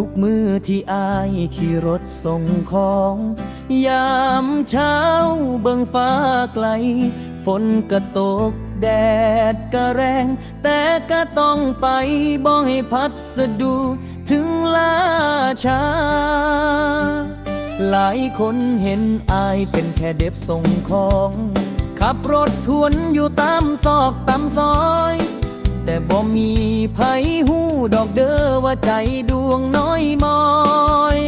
ุกมือที่อายขี่รถส่งของ ยามเช้าเบิ่งฟ้าไกล ฝนก็ตกแดดก็แรง แต่ก็ต้องไปบ่ให้พัดสะดุถึงลาช้า หลายคนเห็นอายเป็นแค่เด็บส่งของ ขับรถทวนอยู่ตามซอกตามซอย แต่บ่มีไผหูดอกเด้อว่าใจดวงน้อยมอย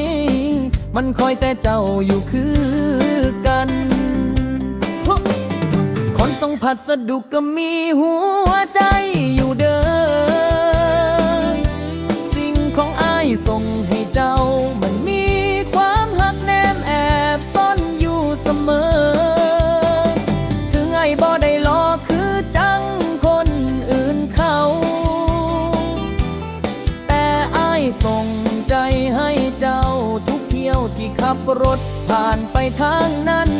มันคอยแต่เจ้าอยู่คือกัน คนส่งผัดสดุก็มีหัว ขับรถผ่านไปทางนั้น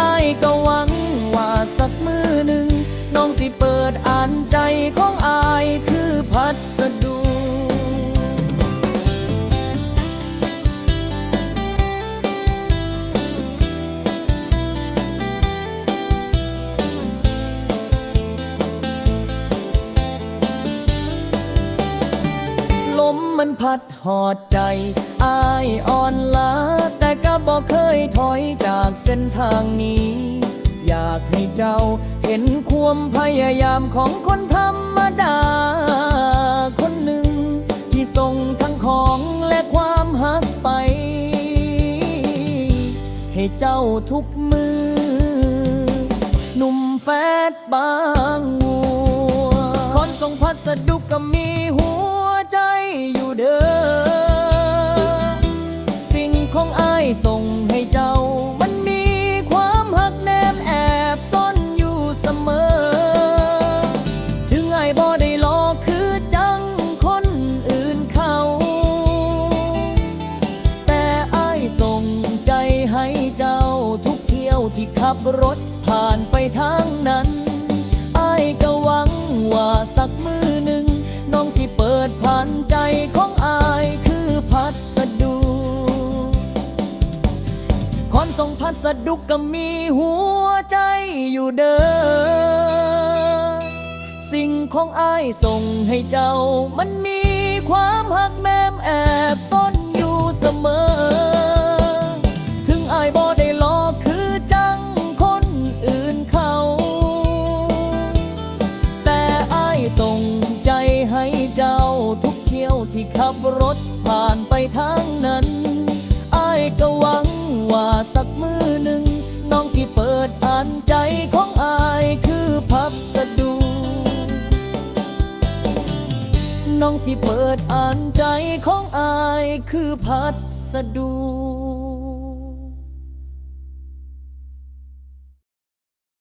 อายก็หวังว่าสักมือหนึ่ง น้องสิเปิดอ่านใจของ มันพัดหอดใจ อายอ่อนล้า แต่ก็บอกเคยถอยจากเส้นทางนี้ อยากให้เจ้าเห็นความพยายามของคนธรรมดา คนหนึ่ง ที่ส่งทั้งของและความหักไป ให้เจ้าทุกมือ หนุ่มแฟดบางงัวคนส่งพัสดุก็มีหัว อยู่เด้อ สิ่งของอายส่งให้เจ้า มันมีความหักแนมแอบซ่อนอยู่เสมอ ถึงไอ้บ่ได้รอคือจังคนอื่นเขา แต่อายส่งใจให้เจ้าทุกเที่ยวที่ขับรถผ่านไปทางนั้นอายก็หวังว่าสักมือหนึ่งน้องสิเปิดผ่าน ส่งพัสดุก็มีหัวใจอยู่เด้อ สิ่งของอายส่งให้เจ้า มันมีความหักแนมแอบซ่อนอยู่เสมอ ถึงอายบ่ได้รอกคือจังคนอื่นเขา แต่อายส่งใจให้เจ้าทุกเที่ยวที่ขับรถผ่าน น้องสิเปิดอ่านใจของอายคือพัสดุ